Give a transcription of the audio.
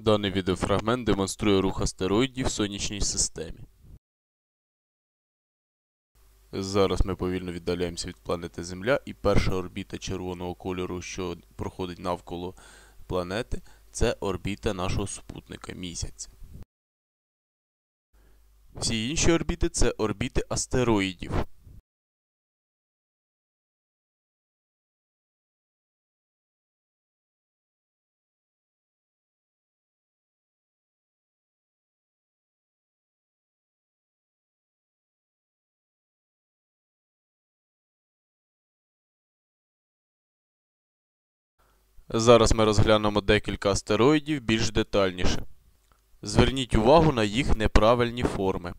Даний відеофрагмент демонструє рух астероїдів в сонячній системі. Зараз ми повільно віддаляємося від планети Земля, і перша орбіта червоного кольору, що проходить навколо планети, це орбіта нашого супутника Місяця. Всі інші орбіти це орбіти астероїдів. Зараз ми розглянемо декілька астероїдів більш детальніше. Зверніть увагу на їх неправильні форми.